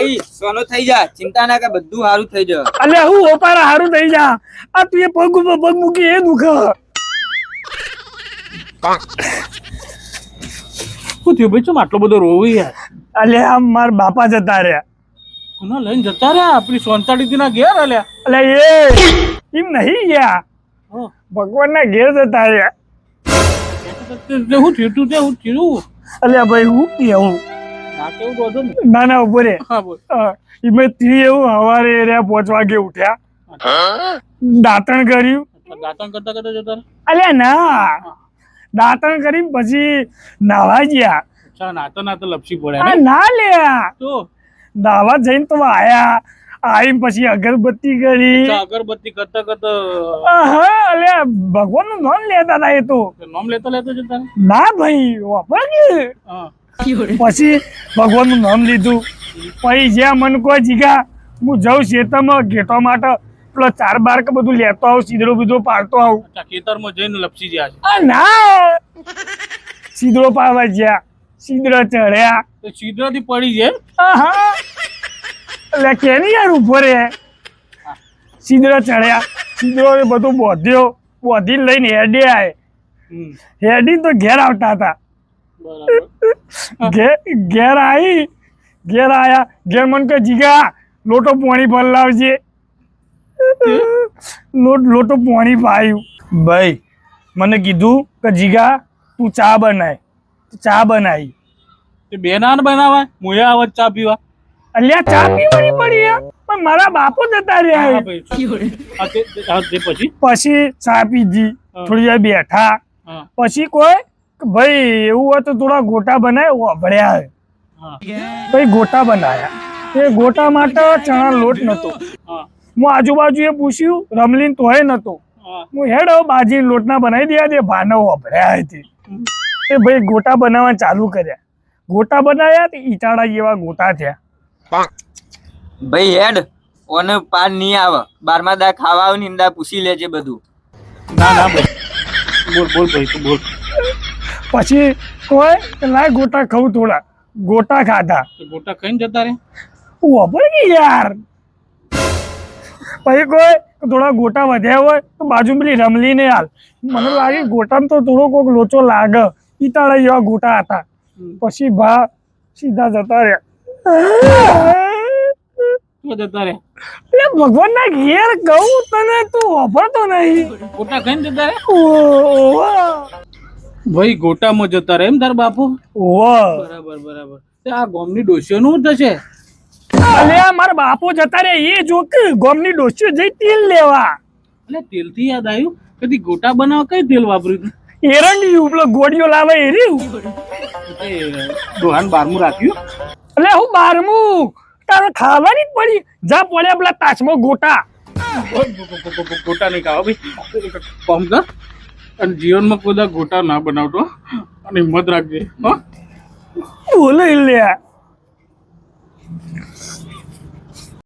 ભાઈ સોનો થઈ જા. ચિંતા ના કર બધું સારું થઈ જાય અલે હું ઓપારા સારું થઈ જા. આ તું એ પગ ઉપર પગ મૂકી એ દુખ શું થયું ભાઈ? ચમ આટલો બધો રોવું યાર? અલે આમ માર બાપા જતા રહ્યા. કોના લઈને જતા રહ્યા? આપણી સોનતાડીથી ના ઘેર અલ્યા? અલે એ એમ નહીં ગયા. ભગવાન ભગવાનના ઘેર જતા રહ્યા. હું શું થયું? તું તે હું થયું? અલ્યા ભાઈ હું ના તો હતું ને? ના ઊભો રે. હા એમાં તી એવું હવારે એરિયા પાંચ વાગે ઉઠ્યા. દાંતણ કર્યું. દાંતણ કરતા કરતા જતા અલ્યા ના. દાંતણ કરી પછી નાવા ગયા. અચ્છા નાતા નાતા લપસી પડ્યા ના? લ્યા. તો? નાવા જઈને તો આયા. આવીને પછી અગરબત્તી કરી. અગરબત્તી કરતા કરતા અલ્યા ભગવાનનું નામ લેતા હતા એ તો. નામ લેતા લેતા જતા ના ભાઈ વાપર કે? હા. પછી ભગવાન નામ લીધું. પછી જ્યાં મન કોઈ જીગા હું જાઉં ખેતરમાં ઘેટો માટે. પેલો ચાર બાર કે બધું લેતો આવું સીધડો બીધો પાડતો આવું. ખેતરમાં જઈને લપસી ગયા ના! સીધડો પાડવા ગયા સીધડો ચડ્યા તો થી પડી જાય એટલે કેની યાર ઊભો રે? સીધરો ચડ્યા સીધડો બધું બોધ્યો. બોધીને લઈને હેડે આય. હમ, હેડી તો ઘેર આવતા હતા. ઘેર આવી ઘેર આયા. ઘેર મન કે જીગા લોટો પોણી ભર લાવજે. લોટ લોટો પોણી પાયું. ભાઈ મને કીધું કે જીગા તું ચા બનાય. ચા બનાવી બેનાન બે નાન બનાવાય? મુયા આવત ચા પીવા. અલ્યા ચા પીવાની પડી. પણ મારા બાપો જતા રહ્યા પછી? પછી ચા પીધી. થોડી વાર બેઠા. પછી કોઈ ભાઈ એવું હોય તો થોડા ગોટા બનાવ્યો ભળ્યા ભાઈ ગોટા બનાવ્યા એ ગોટા માટે ચણા લોટ નતો. હું આજુબાજુ એ પૂછ્યું રમલીન તોય નતો. હું હેડ બાજી લોટના બનાવી દે દે ભાનો વાપર્યા હતી એ ભાઈ ગોટા બનાવવા ચાલુ કર્યા. ગોટા બનાવ્યા તે ઈટાળા જેવા ગોટા થયા. ભાઈ હેડ ઓને પાર નહીં આવે. બારમા દા ખાવા આવે ને પૂછી લેજે બધું. ના ના બોલ બોલ ભાઈ તું બોલ. પછી કોઈ લાય ગોટા ખાવું થોડા. ગોટા ખાધા. ગોટા ખાઈને જતા રે વાપર કે યાર? પછી કોઈ થોડા ગોટા વધ્યા હોય તો બાજુ પેલી રમલી ને હાલ મને લાગે ગોટામાં તો થોડો કોક લોચો લાગે. ઈટાળા જેવા ગોટા હતા. પછી ભા સીધા જતા રહ્યા. જતા રે એટલે ભગવાનના ઘેર કહું તને તું વાપરતો નહીં. ગોટા ખાઈને જતા રે ઓવા ભાઈ ગોટામાં જતા રે એમ તાર બાપુ? બરાબર બરાબર. આ ગોમની ડોસીઓ નું થશે? અલ્યા મારા બાપો જતા રે એ જો કે ગોમની ડોસીઓ જઈ તેલ લેવા. એટલે તેલથી યાદ આવ્યું? કદી ગોટા બનાવવા કઈ તેલ વાપર્યું એરણી એરંડિયું પેલો ગોળીઓ લાવે એ દોહાન બારમું રાખ્યું? એટલે હું બારમું? તારે ખાવાની જ પડી. જા પડ્યા પેલા તાચમાં ગોટા. ગોટા નહીં ખાવા ભાઈ. કામ કર અને જીવનમાં કોઈ ગોટા ના બનાવતો. અને હિંમત રાખજે હા. બોલે લ્યા.